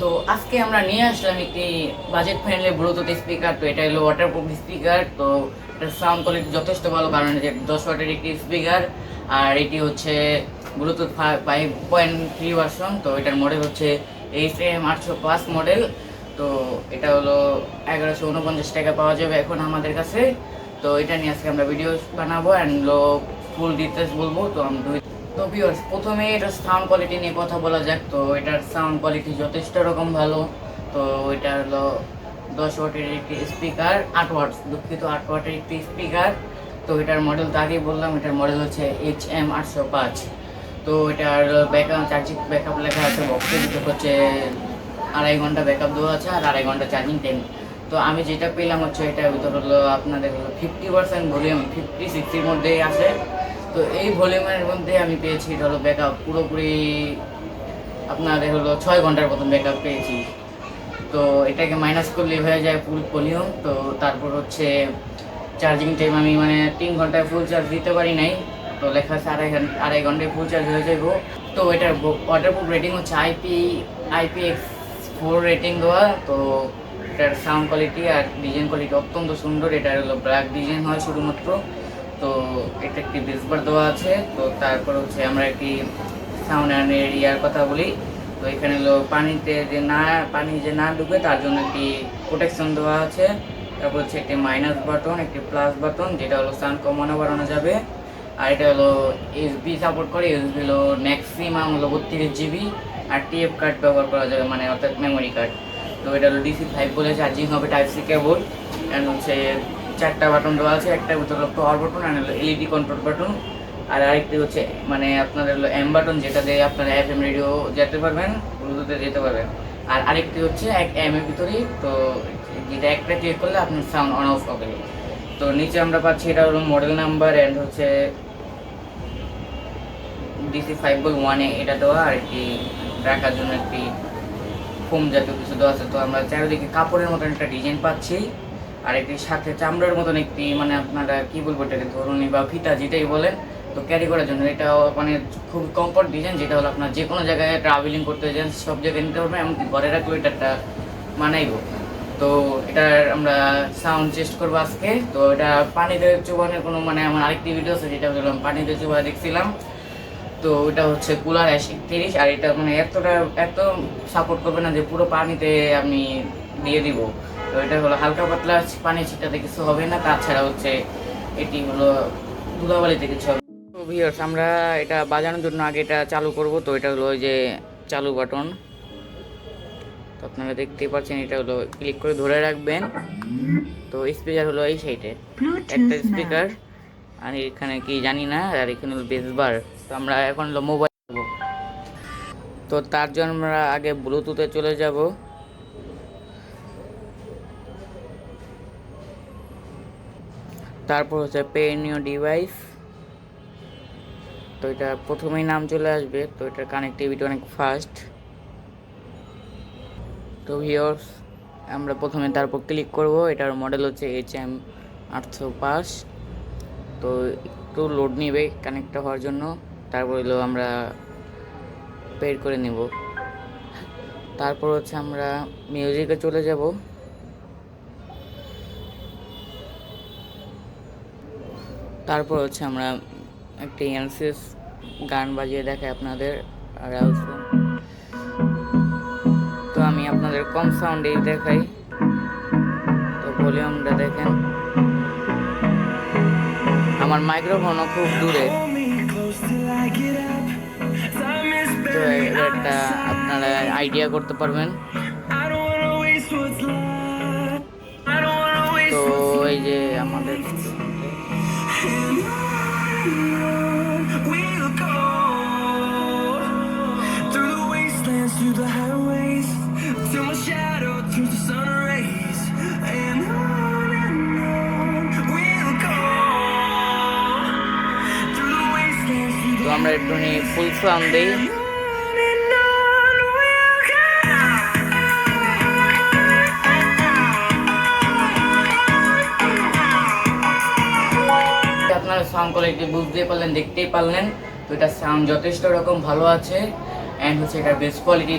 তো আজকে আমরা নিয়ে আসলাম একটি বাজেট ফ্রেন্ডলি ব্লুটুথ স্পিকার তো এটা হলো ওয়াটারপ্রুফ স্পিকার তো এটার সাউন্ড কোয়ালিটি যথেষ্ট ভালো কারণ যে দশ ওয়াটের একটি স্পিকার আর এটি হচ্ছে Bluetooth five point three version তো এটার মডেল হচ্ছে এইচ এম আটশো পাঁচ মডেল তো এটা হলো এগারোশো উনপঞ্চাশ টাকা পাওয়া যাবে এখন আমাদের কাছে। তো এটা নিয়ে আজকে আমরা ভিডিও বানাবো অ্যান্ড ফুল ডিটেলস বলব, তো আমি তো ভিউয়ার্স প্রথমে এটার সাউন্ড কোয়ালিটি নিয়ে কথা বলা যাক। তো এটার সাউন্ড কোয়ালিটি যথেষ্ট রকম ভালো। তো এটা হলো দশ ওয়াটের একটি স্পিকার আট ওয়াটস দুঃখিত, আট ওয়াটের একটি স্পিকার তো এটার মডেল তো আগেই বললাম, এটার মডেল হচ্ছে এইচ এম আটশো পাঁচ। তো এটার ব্যাকআপ চার্জিং ব্যাকআপ লেখা আছে ভিতর হচ্ছে আড়াই ঘণ্টা ব্যাকআপ দেওয়া আছে, আর আড়াই ঘণ্টা চার্জিং টাইম তো আমি যেটা পেলাম হচ্ছে এটার ভিতর হলো আপনাদের ফিফটি পার্সেন্ট ভলিউম ফিফটি সিক্সটির মধ্যেই আছে। তো এই ভলিউমের মধ্যে আমি পেয়েছি এটা হলো ব্যাকআপ পুরোপুরি আপনাদের হলো ছয় ঘণ্টার মতন ব্যাকআপ পেয়েছি। তো এটাকে মাইনাস করলে হয়ে যায় ফুল ভলিউম তো তারপর হচ্ছে চার্জিং টাইম আমি মানে তিন ঘন্টায় ফুল চার্জ দিতে পারি নাই, তো লেখা আছে আড়াই ঘণ্টা আড়াই ঘন্টায় ফুল চার্জ হয়ে যাব তো এটার ওয়াটারপ্রুফ রেটিং হচ্ছে IP IP X four rating দেওয়া, তো এটার সাউন্ড কোয়ালিটি আর ডিজাইন কোয়ালিটি অত্যন্ত সুন্দর, এটার হলো ব্ল্যাক ডিজাইন হয় শুধুমাত্র। তো এটা একটি বেসবার দেওয়া আছে। তো তারপর হচ্ছে আমরা একটি সাউন্ড এরিয়ার কথা বলি। তো এখানে হলো পানিতে যে না, পানি যে না ডুবে তার জন্য একটি প্রোটেকশন দেওয়া আছে। তারপর হচ্ছে একটি মাইনাস বাটন একটি প্লাস বাটন যেটা হলো সান কমানো বাড়ানো যাবে। আর এটা হলো এসবি সাপোর্ট করে। এসবি হলো ম্যাক্সিমাম হলো বত্রিশ জিবি আর টিএফ কার্ড ব্যবহার করা যাবে মানে অর্থাৎ মেমোরি কার্ড তো এটা হলো ডিসি ফাইভ বলে চার্জিং হবে টাইপ সি কেবল অ্যান্ড হচ্ছে চারটা বাটন দেওয়া আছে, একটা ভিতরে হলো পাওয়ার বাটন আর এলইডি কন্ট্রোল বাটন আর আরেকটি হচ্ছে মানে আপনাদের হলো এম বাটন যেটা দিয়ে আপনারা এফ এম রেডিও যেতে পারবেন ব্লুটুথে যেতে পারবেন। আর আরেকটি হচ্ছে এক এম এর ভিতরেই, তো যেটা একটা ক্লিক করলে আপনার সাউন্ড অন অফ হবে। তো নিচে আমরা পাচ্ছি, এটা হলো মডেল নাম্বার অ্যান্ড হচ্ছে ডিসি ফাইভ বল ওয়ানে এটা দেওয়া, আর একটি রাখার জন্য একটি ফোম জাতীয় কিছু দেওয়া আছে। তো আমরা চারিদিকে কাপড়ের মতন একটা ডিজাইন পাচ্ছি। আর একটি সাথে চামড়ার মতন একটি মানে আপনারা কি বলব এটাকে, ধরুনি বা ফিতা যেটাই বলেন তো ক্যারি করার জন্য এটা মানে খুব কমফর্ট ডিজাইন যেটা হলো আপনার যে কোনো জায়গায় ট্রাভেলিং করতে যান, সব জায়গায় নিতে পারবেন, এমনকি ঘরে রাখলেও এটা একটা মানাইবো। তো এটার আমরা সাউন্ড চেস্ট করব আজকে। তো এটা পানিতে চুবানোর কোনো মানে আমার আরেকটি ভিডিও আছে, যেটা হলো আমি পানিতে চুবা দেখছিলাম। তো এটা হচ্ছে কুলার অ্যাশ তিরিশ, আর এটা মানে এতটা, এত সাপোর্ট করবে না যে পুরো পানিতে আমি দিয়ে দিব। তো এটা হলো হালকা পাতলা পানি ছিটাতে কিছু হবে না তাছাড়া হচ্ছে এটি হলো ধুলাবালিতে কিছু হবে। তো ভিউয়ার্স আমরা এটা বাজানোর জন্য আগে এটা চালু করব। তো এটা হলো ওই যে চালু বাটন। তো আপনারা দেখতেই পাচ্ছেন এটা হলো ক্লিক করে ধরে রাখবেন। তো স্পিকার হলো এই সাইডে একটা স্পিকার আর এখানে কি জানি না আর এখানে হলো বেস বার তো আমরা এখন হলো মোবাইল তো তার জন্য আমরা আগে ব্লুটুথে চলে যাব। তারপর হচ্ছে পে ডিভাইস তো এটা প্রথমেই নাম চলে আসবে, তো এটার কানেক্টিভিটি অনেক ফাস্ট তো ভিওর্স আমরা প্রথমে তারপর ক্লিক করব। এটার মডেল হচ্ছে এইচ এম আটশো পাঁচ। তো একটু লোড নেবে কানেক্ট হওয়ার জন্য। তারপর হলো আমরা পেড করে নেব। তারপর হচ্ছে আমরা মিউজিকে চলে যাব। তারপর হচ্ছে আমরা একটি এনসিএস গান বাজিয়ে দেখাই আপনাদের আর তো আমি আপনাদের কম সাউন্ডেই দেখাই। তো ভলিউমটা দেখেন। আমার মাইক্রোফোনও খুব দূরে। তো একটা আপনারা আইডিয়া করতে পারবেন। তো এই যে আমাদের আমরা একটু ফুল সাউন্ড দিই. আপনারা সাউন্ড কোয়ালিটি বুঝতে পারলেন, দেখতেই পারলেন। তো এটা সাউন্ড যথেষ্ট রকম ভালো আছে। অ্যান্ড হচ্ছে এটার বেস্ট কোয়ালিটি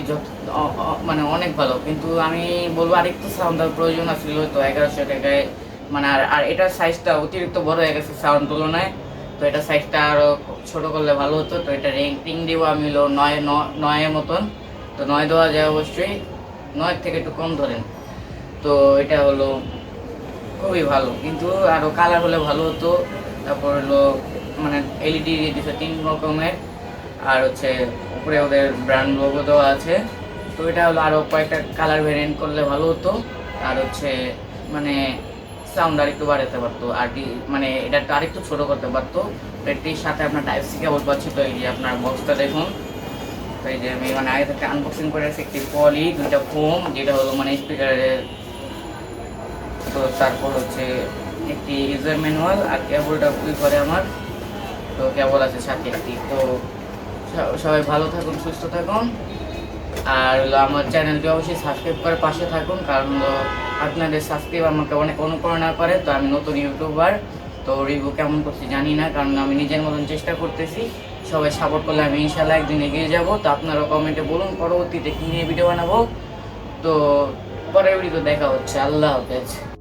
মানে অনেক ভালো। কিন্তু আমি বলব আরেকটু সাউন্ড দেওয়ার প্রয়োজন আসলে তো এগারোশো টাকায়। মানে আর এটার সাইজটা অতিরিক্ত বড় হয়ে গেছে সাউন্ড তুলনায়। তো এটা সাইজটা আরও ছোট করলে ভালো হতো। তো এটা রিং রেটিং দিব আমি হলো নয় নয়ের মতন। তো নয় দেওয়া যায় অবশ্যই। নয় থেকে একটু কম ধরেন। তো এটা হলো খুবই ভালো। কিন্তু আরও কালার হলে ভালো হতো। তারপর হলো মানে এলইডি দিচ্ছে তিন রকমের। আর হচ্ছে উপরে ওদের ব্র্যান্ড লোগো দেওয়া আছে। তো এটা হলো আরও কয়েকটা কালার ভেরিয়েন্ট করলে ভালো হতো। আর হচ্ছে মানে সাউন্ড আর একটু বাড়াতে পারতো। আর মানে এটা আরেকটু ছোটো করতে পারতো। এটির সাথে আপনার টাইপ সি কেবল পাচ্ছি। তো এই যে আপনার বক্সটা দেখুন। তো এই যে আমি মানে আগে থেকে আনবক্সিং করে রাখছি। একটি পলি দুইটা ফোম যেটা হলো মানে স্পিকারের তো তারপর হচ্ছে একটি ইউজার ম্যানুয়াল আর কেবলটা খুবই করে আমার। তো কেবল আছে সাথে একটি। তো সবাই ভালো থাকুন, সুস্থ থাকুন। আর হলো আমার চ্যানেলটি অবশ্যই সাবস্ক্রাইব করে পাশে থাকুন, কারণ আপনাদের সাবস্ক্রাইব আমাকে অনেক অনুপ্রেরণা করে। তো আমি নতুন ইউটিউবার তো রিভিউ কেমন করছি জানি না, কারণ আমি নিজের মতন চেষ্টা করতেছি। সবাই সাপোর্ট করলে আমি ইনশাল্লাহ একদিন এগিয়ে যাব। তো আপনারা কমেন্টে বলুন, পরবর্তীতে কী নিয়ে ভিডিও বানাবো? তো পরের ভিডিও দেখা হচ্ছে। আল্লাহ হাফেজ।